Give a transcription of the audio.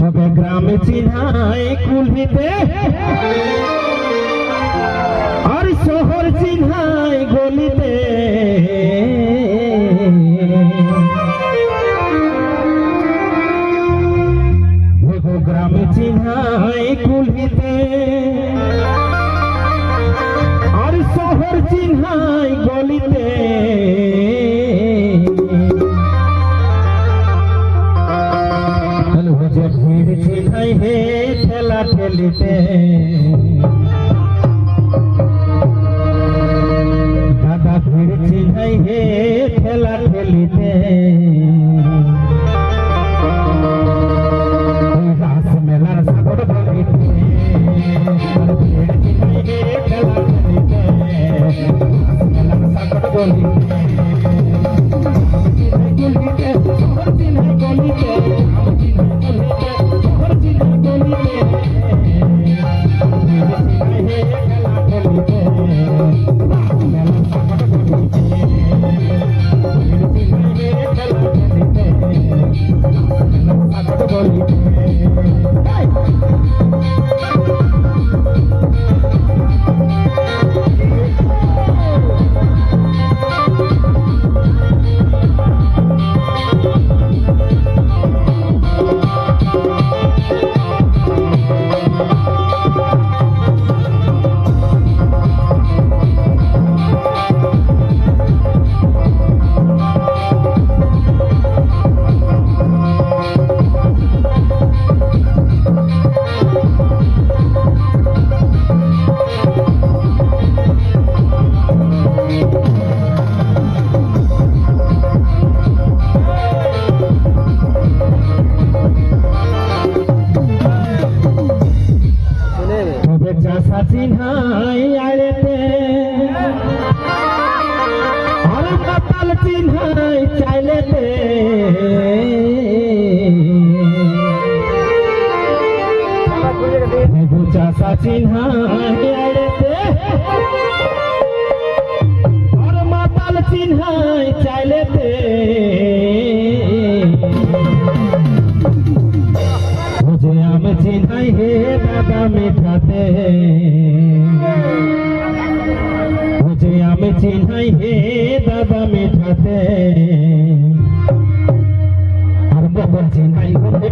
তবে গ্রামে চিনহাই কুলহিতে আর শহর চিনহাই গলিতে। গ্রামে চিনহাই কুলহিতে। চিনাই হে খেলা ঠেলিতে। Perdón. চাষা চিনহাই আড়েতে মাতাল চিনহাই চাইলেতে। এগো চাষা চিনহাই আড়েতে মিঠাতে বুঝে আমি চিনাই হে দাদা মিঠাতে। আর বগল চিনাই হে